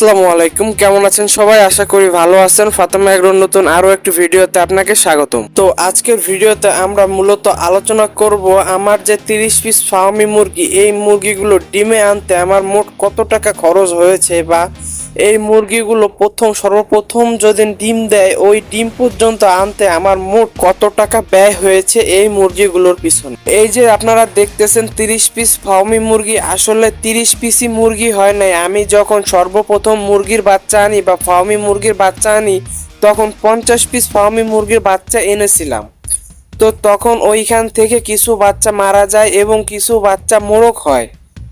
আসসালামু আলাইকুম। কেমন আছেন সবাই? আশা করি ভালো আছেন। ফাতেমা এগ্রোর নতুন আরও একটি ভিডিওতে আপনাকে স্বাগতম। তো আজকের ভিডিওতে আমরা মূলত আলোচনা করব আমার যে তিরিশ পিস ফার্মি মুরগি, এই মুরগিগুলো ডিমে আনতে আমার মোট কত টাকা খরচ হয়েছে বা এই মুরগিগুলো প্রথম, সর্বপ্রথম যদি ডিম দেয়, ওই ডিম পর্যন্ত আনতে আমার মোট কত টাকা ব্যয় হয়েছে এই মুরগিগুলোর পিছনে? এই যে আপনারা দেখতেছেন তিরিশ পিস ফার্মি মুরগি, আসলে তিরিশ পিসই মুরগি হয় নাই। আমি যখন সর্বপ্রথম মুরগির বাচ্চা আনি বা ফার্মি মুরগির বাচ্চা আনি, তখন পঞ্চাশ পিস ফার্মি মুরগির বাচ্চা এনেছিলাম। তো তখন ওইখান থেকে কিছু বাচ্চা মারা যায় এবং কিছু বাচ্চা মোরগ হয়।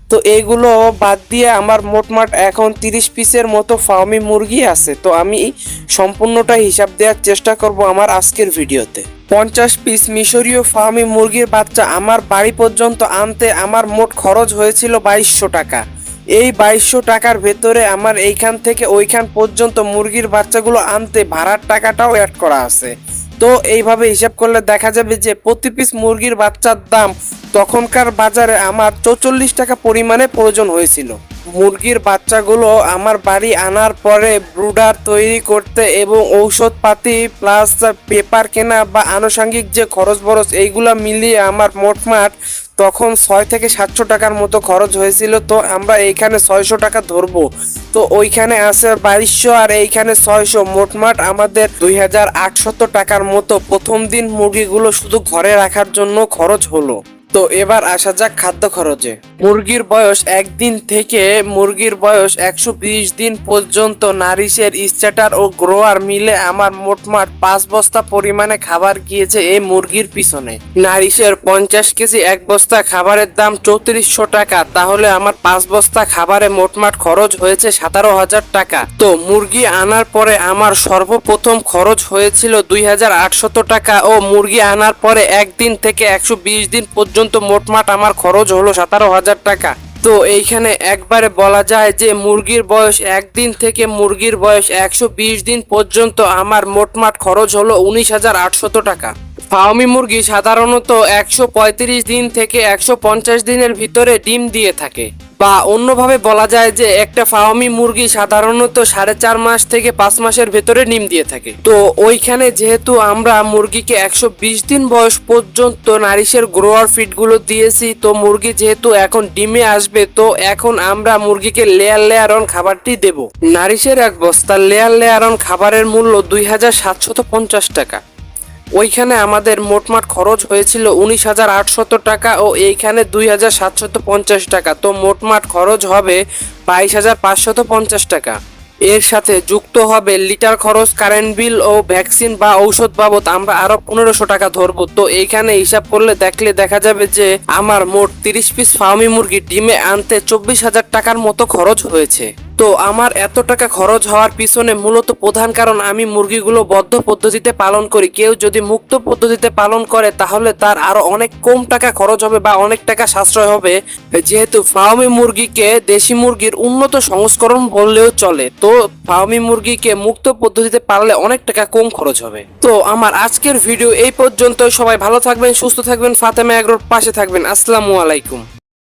তো এইগুলো বাদ দিয়ে আমার মোটমাট এখন তিরিশ পিসের মতো ফার্মি মুরগি আছে। তো আমি সম্পূর্ণটা হিসাব দেওয়ার চেষ্টা করব আমার আজকের ভিডিওতে। পঞ্চাশ পিস মিশরীয় ফার্মি মুরগির বাচ্চা আমার বাড়ি পর্যন্ত আনতে আমার মোট খরচ হয়েছিল বাইশশো টাকা। এই বাইশশো টাকার ভেতরে আমার এইখান থেকে ওইখান পর্যন্ত মুরগির বাচ্চাগুলো আনতে ভাড়ার টাকাটাও অ্যাড করা আছে। তো এইভাবে হিসাব করলে দেখা যাবে যে প্রতি পিস মুরগির বাচ্চার দাম তখনকার বাজারে আমার চৌচল্লিশ টাকা পরিমাণে প্রয়োজন হয়েছিল। মুরগির বাচ্চাগুলো আমার বাড়ি আনার পরে ব্রুডার তৈরি করতে এবং ঔষধপাতি প্লাস পেপার কেনা বা আনুষঙ্গিক যে খরচ বরচ এইগুলো মিলিয়ে আমার মোটমাট তখন ছয় থেকে সাতশো টাকার মতো খরচ হয়েছিল। তো আমরা এইখানে ছয়শো টাকা ধরবো। তো ওইখানে আছে বাইশশো আর এইখানে ছয়শো। মোটমাট আমাদের দুই হাজার আটশত টাকার মতো প্রথম দিন মুরগিগুলো শুধু ঘরে রাখার জন্য খরচ হলো। তো এবার আসা যাক খাদ্য খরচে। মুরগির বয়স একদিন থেকে মুরগির বয়স একশো বিশ দিন পর্যন্ত নারিশের স্ট্যাটার ও গ্রোয়ার মিলে আমার মোটমাট পাঁচ বস্তা পরিমাণে খাবার গিয়েছে এই মুরগির পিছনে। নারিশের পঞ্চাশ কেজি এক বস্তা খাবারের দাম চৌত্রিশশো টাকা, তাহলে আমার পাঁচ বস্তা খাবারে মোটমাট খরচ হয়েছে সতেরো হাজার টাকা। তো মুরগি আনার পরে আমার সর্বপ্রথম খরচ হয়েছিল দুই হাজার আটশত টাকা ও মুরগি আনার পরে একদিন থেকে একশো বিশ দিন পর্যন্ত মোটমাট আমার খরচ হলো সতেরো হাজার টাকা। তো এইখানে একবারে বলা যায় যে মুরগির বয়স একদিন থেকে মুরগির বয়স একশো বিশ দিন পর্যন্ত আমার মোটমাট খরচ হলো উনিশ হাজার আটশত টাকা। ফার্মি মুরগি সাধারণত একশো পঁয়ত্রিশ দিন থেকে একশো পঞ্চাশ দিনের ভিতরে ডিম দিয়ে থাকে। বা অন্যভাবে বলা যায় যে একটা ফার্মি মুরগি সাধারণত সাড়ে চার মাস থেকে পাঁচ মাসের ভেতরে ডিম দিয়ে থাকে। তো ওইখানে যেহেতু আমরা মুরগিকে একশো বিশ দিন বয়স পর্যন্ত নারিশের গ্রোয়ার ফিডগুলো দিয়েছি, তো মুরগি যেহেতু এখন ডিমে আসবে, তো এখন আমরা মুরগিকে লেয়ার লেয়ার অন খাবারটি দেব। নারিশের এক বস্তা লেয়ার লেয়ার অন খাবারের মূল্য দুই টাকা। ওইখানে আমাদের মোটমাট খরচ হয়েছিল উনিশ হাজার আটশত টাকা ও এইখানে দুই হাজার সাতশত পঞ্চাশ টাকা। তো মোটমাট খরচ হবে বাইশ হাজার পাঁচশত পঞ্চাশ টাকা। এর সাথে যুক্ত হবে লিটার খরচ, কারেন্ট বিল ও ভ্যাকসিন বা ঔষধ বাবদ। আমরা আরও পনেরোশো টাকা ধরবো। তো এইখানে হিসাব করলে দেখলে দেখা যাবে যে আমার মোট তিরিশ পিস ফার্মি মুরগি ডিমে আনতে চব্বিশ হাজার টাকার মতো খরচ হয়েছে। তো আমার এত টাকা খরচ হওয়ার পিছনে মূলত প্রধান কারণ, আমি মুরগিগুলো বদ্ধ পদ্ধতিতে পালন করি। কেউ যদি মুক্ত পদ্ধতিতে পালন করে, তাহলে তার আরও অনেক কম টাকা খরচ হবে বা অনেক টাকা সাশ্রয় হবে। যেহেতু ফার্মি মুরগিকে দেশি মুরগির উন্নত সংস্করণ বললেও চলে। তো ফার্মি মুরগিকে মুক্ত পদ্ধতিতে পাললে অনেক টাকা কম খরচ হবে। তো আমার আজকের ভিডিও এই পর্যন্ত সবাই ভালো থাকবেন, সুস্থ থাকবেন। ফাতেমা এগ্রোর পাশে থাকবেন। আসসালামু আলাইকুম।